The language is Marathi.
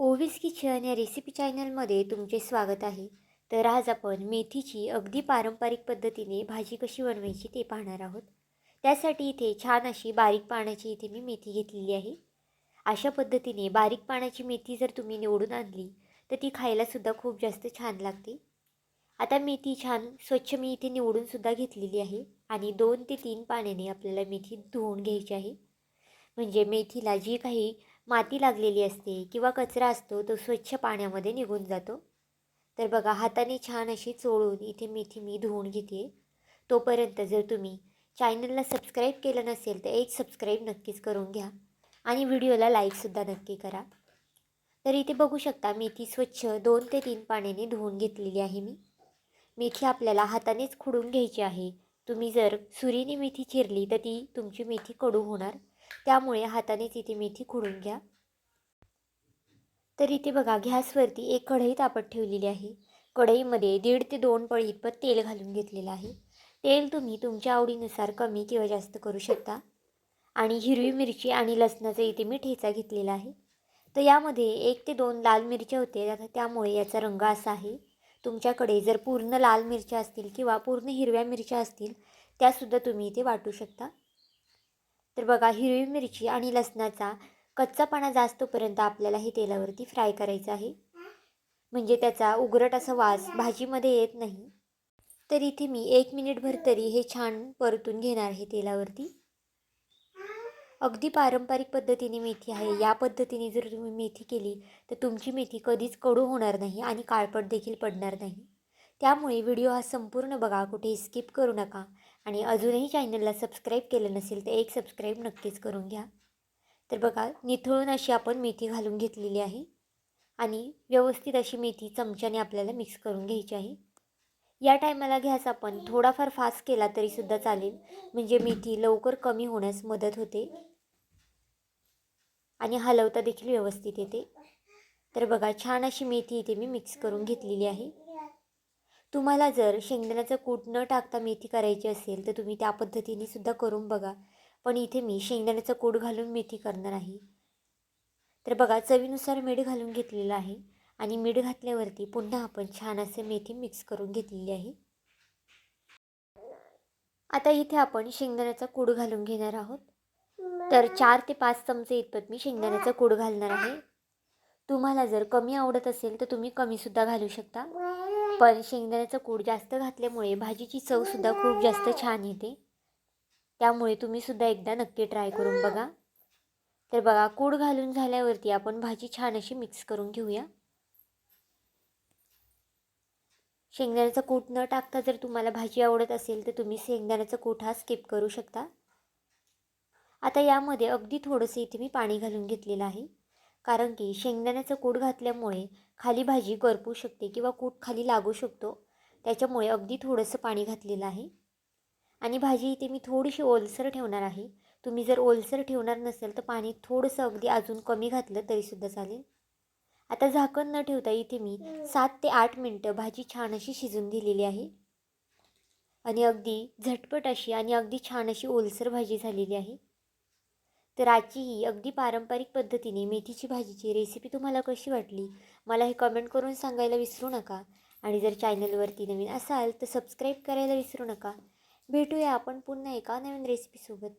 ओवीस किचन या रेसिपी चॅनलमध्ये तुमचे स्वागत आहे. तर आज आपण मेथीची अगदी पारंपरिक पद्धतीने भाजी कशी बनवायची ते पाहणार आहोत. त्यासाठी इथे छान अशी बारीक पाण्याची इथे मी मेथी घेतलेली आहे. अशा पद्धतीने बारीक पाण्याची मेथी जर तुम्ही निवडून आणली तर ती खायलासुद्धा खूप जास्त छान लागते. आता मेथी छान स्वच्छ मी इथे निवडूनसुद्धा घेतलेली आहे आणि दोन ते तीन पाण्याने आपल्याला मेथी धुवून घ्यायची आहे. म्हणजे मेथीला जी काही माती लागलेली असते किंवा कचरा असतो तो स्वच्छ पाण्यामध्ये निघून जातो. तर बघा हाताने छान अशी चोळून इथे मेथी मी धुवून घेते. तोपर्यंत जर तुम्ही चॅनलला सबस्क्राईब केलं नसेल तर एक सबस्क्राईब नक्कीच करून घ्या आणि व्हिडिओला लाईकसुद्धा नक्की करा. तर इथे बघू शकता मेथी स्वच्छ दोन ते तीन पाण्याने धुवून घेतलेली आहे मी. मेथी आपल्याला हातानेच खुडून घ्यायची आहे. तुम्ही जर सुरीने मेथी चिरली तर ती तुमची मेथी कडू होणार. त्यामुळे हाताने तिथे मेथी खुडून घ्या. तर इथे बघा गॅसवरती एक कढई तापत ठेवलेली आहे. कढईमध्ये दीड ते दोन पळी इतपत तेल घालून घेतलेलं आहे. तेल तुम्ही तुमच्या आवडीनुसार कमी किंवा जास्त करू शकता. आणि हिरवी मिरची आणि लसणाचा इथे मी ठेचा घेतलेला आहे. तर यामध्ये एक ते दोन लाल मिरच्या होते आता त्यामुळे याचा रंग असा आहे. तुमच्याकडे जर पूर्ण लाल मिरच्या असतील किंवा पूर्ण हिरव्या मिरच्या असतील त्यासुद्धा तुम्ही इथे वाटू शकता. तर बघा हिरवी मिरची आणि लसणाचा कच्चापणा जास्तपर्यंत आपल्याला हे तेलावरती फ्राय करायचं आहे. म्हणजे त्याचा उघरट असा वास भाजीमध्ये येत नाही. तर इथे मी एक मिनिटभर तरी हे छान परतून घेणार आहे तेलावरती. अगदी पारंपरिक पद्धतीने मेथी आहे. या पद्धतीने जर तुम्ही मेथी केली तर तुमची मेथी कधीच कडू होणार नाही आणि काळपट देखील पडणार नाही. त्यामुळे व्हिडिओ हा संपूर्ण बघा. कुठेही स्किप करू नका. आणि अजूनही चॅनलला सबस्क्राईब केलं नसेल तर एक सबस्क्राईब नक्कीच करून घ्या. तर बघा निथळून अशी आपण मेथी घालून घेतलेली आहे. आणि व्यवस्थित अशी मेथी चमच्याने आपल्याला मिक्स करून घ्यायची आहे. या टायमाला गॅस आपण थोडाफार फास्ट केला तरीसुद्धा चालेल. म्हणजे मेथी लवकर कमी होण्यास मदत होते. आणि हलवता देखील व्यवस्थित येते. तर बघा छान अशी मेथी इथे मी मिक्स करून घेतलेली आहे. तुम्हाला जर शेंगदाण्याचं कूट न टाकता मेथी करायची असेल तर तुम्ही त्या पद्धतीने सुद्धा करून बघा. पण इथे मी शेंगदाण्याचं कूट घालून मेथी करणार आहे. तर बघा चवीनुसार मीठ घालून घेतलेलं आहे आणि मीठ घातल्यावरती पुन्हा आपण छान असे मेथी मिक्स करून घेतलेली आहे. आता इथे आपण शेंगदाण्याचा कूड घालून घेणार आहोत. तर चार ते पाच चमचे इतपत मी शेंगदाण्याचा कूड घालणार आहे. तुम्हाला जर कमी आवडत असेल तर तुम्ही कमीसुद्धा घालू शकता. पण शेंगदाण्याचं कूड जास्त घातल्यामुळे भाजीची चवसुद्धा खूप जास्त छान येते. त्यामुळे तुम्हीसुद्धा एकदा नक्की ट्राय करून बघा. तर बघा कूड घालून झाल्यावरती आपण भाजी छान अशी मिक्स करून घेऊया. शेंगदाण्याचं कूट न टाकता जर तुम्हाला भाजी आवडत असेल तर तुम्ही शेंगदाण्याचा कूट हा स्किप करू शकता. आता यामध्ये अगदी थोडंसं इथे मी पाणी घालून घेतलेलं आहे. कारण की शेंगदाण्याचं कूट घातल्यामुळे खाली भाजी करपू शकते किंवा कूट खाली लागू शकतो. त्याच्यामुळे अगदी थोडंसं पाणी घातलेलं आहे. आणि भाजी इथे मी थोडीशी ओलसर ठेवणार आहे. तुम्ही जर ओलसर ठेवणार नसेल तर पाणी थोडंसं अगदी अजून कमी घातलं तरीसुद्धा चालेल. आता झाकण न ठेवता इथे मी सात ते आठ मिनटं भाजी छान अशी शिजून दिलेली आहे. आणि अगदी झटपट अशी आणि अगदी छान अशी ओलसर भाजी झालेली आहे. तर आजची ही अगदी पारंपरिक पद्धतीने मेथीची भाजीची रेसिपी तुम्हाला कशी वाटली? मला हे कमेंट करून सांगायला विसरू नका. आणि जर चॅनलवरती नवीन असाल तर सबस्क्राईब करायला विसरू नका. भेटूया आपण पुन्हा एका नवीन रेसिपीसोबत